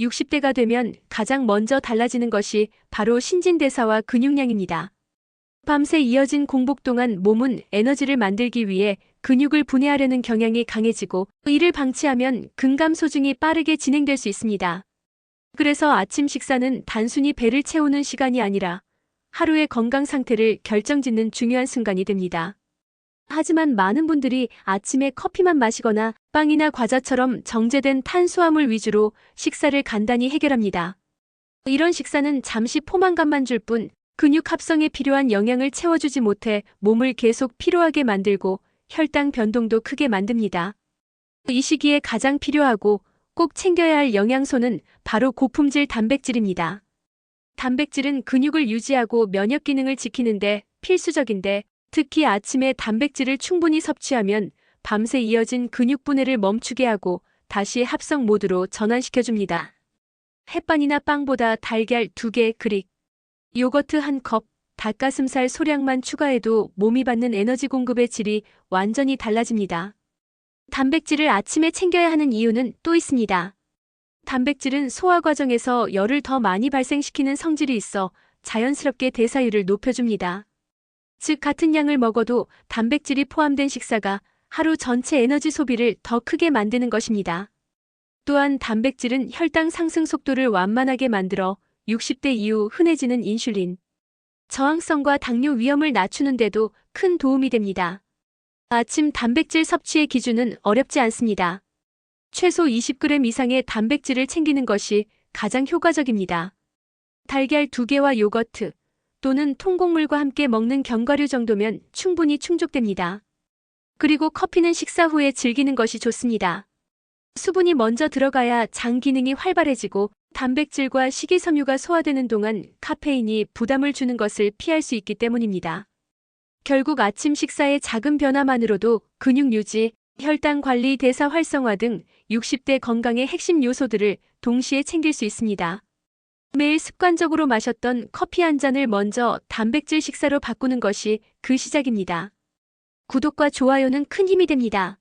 60대가 되면 가장 먼저 달라지는 것이 바로 신진대사와 근육량입니다. 밤새 이어진 공복 동안 몸은 에너지를 만들기 위해 근육을 분해하려는 경향이 강해지고 이를 방치하면 근감 소증이 빠르게 진행될 수 있습니다. 그래서 아침 식사는 단순히 배를 채우는 시간이 아니라 하루의 건강 상태를 결정짓는 중요한 순간이 됩니다. 하지만 많은 분들이 아침에 커피만 마시거나 빵이나 과자처럼 정제된 탄수화물 위주로 식사를 간단히 해결합니다. 이런 식사는 잠시 포만감만 줄 뿐 근육 합성에 필요한 영양을 채워주지 못해 몸을 계속 피로하게 만들고 혈당 변동도 크게 만듭니다. 이 시기에 가장 필요하고 꼭 챙겨야 할 영양소는 바로 고품질 단백질입니다. 단백질은 근육을 유지하고 면역 기능을 지키는데 필수적인데 특히 아침에 단백질을 충분히 섭취하면 밤새 이어진 근육 분해를 멈추게 하고 다시 합성 모드로 전환시켜줍니다. 햇반이나 빵보다 달걀 2개 그릭, 요거트 1컵, 닭가슴살 소량만 추가해도 몸이 받는 에너지 공급의 질이 완전히 달라집니다. 단백질을 아침에 챙겨야 하는 이유는 또 있습니다. 단백질은 소화 과정에서 열을 더 많이 발생시키는 성질이 있어 자연스럽게 대사율을 높여줍니다. 즉, 같은 양을 먹어도 단백질이 포함된 식사가 하루 전체 에너지 소비를 더 크게 만드는 것입니다. 또한 단백질은 혈당 상승 속도를 완만하게 만들어 60대 이후 흔해지는 인슐린, 저항성과 당뇨 위험을 낮추는데도 큰 도움이 됩니다. 아침 단백질 섭취의 기준은 어렵지 않습니다. 최소 20g 이상의 단백질을 챙기는 것이 가장 효과적입니다. 달걀 2개와 요거트 또는 통곡물과 함께 먹는 견과류 정도면 충분히 충족됩니다. 그리고 커피는 식사 후에 즐기는 것이 좋습니다. 수분이 먼저 들어가야 장 기능이 활발해지고 단백질과 식이섬유가 소화되는 동안 카페인이 부담을 주는 것을 피할 수 있기 때문입니다. 결국 아침 식사의 작은 변화만으로도 근육 유지, 혈당 관리, 대사 활성화 등 60대 건강의 핵심 요소들을 동시에 챙길 수 있습니다. 매일 습관적으로 마셨던 커피 한 잔을 먼저 단백질 식사로 바꾸는 것이 그 시작입니다. 구독과 좋아요는 큰 힘이 됩니다.